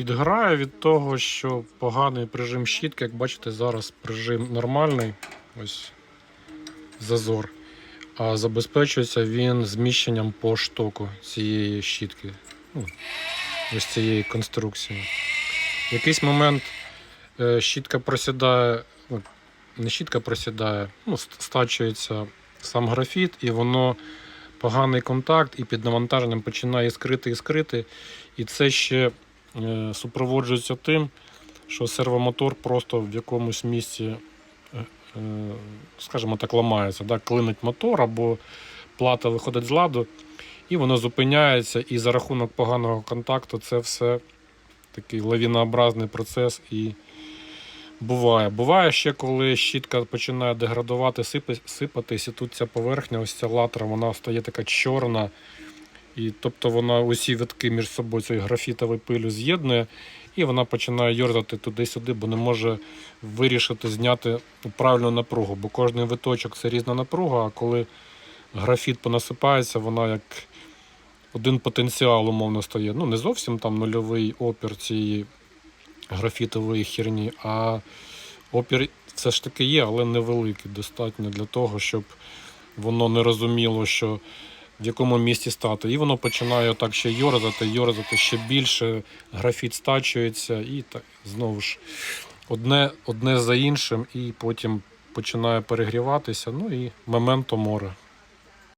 підграє від того, що поганий прижим щітки, як бачите, зараз прижим нормальний. Ось зазор. А забезпечується він зміщенням по штоку цієї щітки. Ну, ось цієї конструкції. В якийсь момент е, щітка просідає, ну, не щітка просідає, ну, стачується сам графіт, і воно поганий контакт, і під навантаженням починає іскрити, іскрити. І це ще супроводжується тим, що сервомотор просто в якомусь місці, е, е, скажімо так, ламається, да? клинить мотор або плата виходить з ладу, і воно зупиняється, і за рахунок поганого контакту це все такий лавінообразний процес і буває. Буває ще, коли щітка починає деградувати, сипатись, і тут ця поверхня, ось ця латра, вона стає така чорна. І тобто вона усі витки між собою цією графітовою пилю з'єднує, і вона починає йорзати туди-сюди, бо не може вирішити зняти правильну напругу. Бо кожний виточок це різна напруга, а коли графіт понасипається, вона як один потенціал умовно стає. Ну, не зовсім там нульовий опір цієї графітової херні, а опір все ж таки є, але невеликий, достатньо для того, щоб воно не розуміло, що в якому місці стати. І воно починає так ще йорзати, йорзати ще більше, графіт стачується, і так знову ж одне, одне за іншим, і потім починає перегріватися. Ну і моменто море.